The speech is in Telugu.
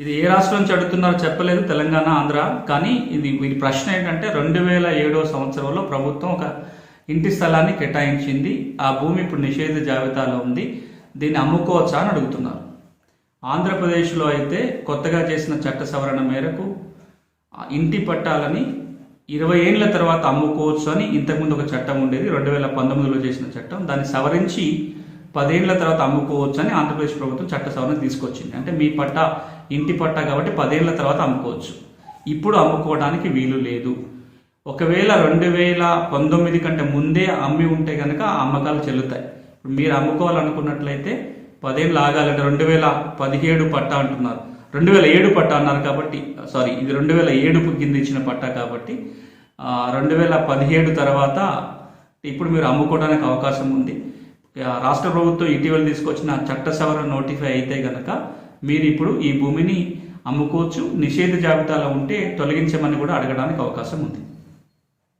ఇది ఏ రాష్ట్రం నుంచి అడుగుతున్నారో చెప్పలేదు తెలంగాణ ఆంధ్ర. కానీ ఇది వీరి ప్రశ్న ఏంటంటే రెండు వేల ఏడో సంవత్సరంలో ప్రభుత్వం ఒక ఇంటి స్థలాన్ని కేటాయించింది. ఆ భూమి ఇప్పుడు నిషేధ జాబితాలో ఉంది. దీన్ని అమ్ముకోవచ్చా అని అడుగుతున్నారు. ఆంధ్రప్రదేశ్లో అయితే కొత్తగా చేసిన చట్ట సవరణ మేరకు ఇంటి పట్టాలని ఇరవై ఏళ్ళ తర్వాత అమ్ముకోవచ్చు అని ఇంతకుముందు ఒక చట్టం ఉండేది. రెండు వేల పంతొమ్మిదిలో చేసిన చట్టం. దాన్ని సవరించి పదేళ్ళ తర్వాత అమ్ముకోవచ్చు అని ఆంధ్రప్రదేశ్ ప్రభుత్వం చట్ట సవరణ తీసుకొచ్చింది. అంటే మీ పట్టా ఇంటి పట్టా కాబట్టి పదేళ్ళ తర్వాత అమ్ముకోవచ్చు. ఇప్పుడు అమ్ముకోవడానికి వీలు లేదు. ఒకవేళ రెండు వేల పంతొమ్మిది కంటే ముందే అమ్మి ఉంటే కనుక ఆ అమ్మకాలు చెల్లుతాయి. ఇప్పుడు మీరు అమ్ముకోవాలనుకున్నట్లయితే పదేళ్ళు ఆగాలంటే రెండు వేల పదిహేడు పట్టా అంటున్నారు. రెండు వేల ఏడు పట్టా అన్నారు కాబట్టి సారీ ఇది రెండు వేల ఏడు కింద ఇచ్చిన పట్టా కాబట్టి రెండు వేల పదిహేడు తర్వాత ఇప్పుడు మీరు అమ్ముకోవడానికి అవకాశం ఉంది. రాష్ట్ర ప్రభుత్వం ఇటీవల తీసుకొచ్చిన చట్ట సవరణ నోటిఫై అయితే గనక మీరు ఇప్పుడు ఈ భూమిని అమ్ముకోవచ్చు. నిషేధ జాబితాలో ఉంటే తొలగించమని కూడా అడగడానికి అవకాశం ఉంది.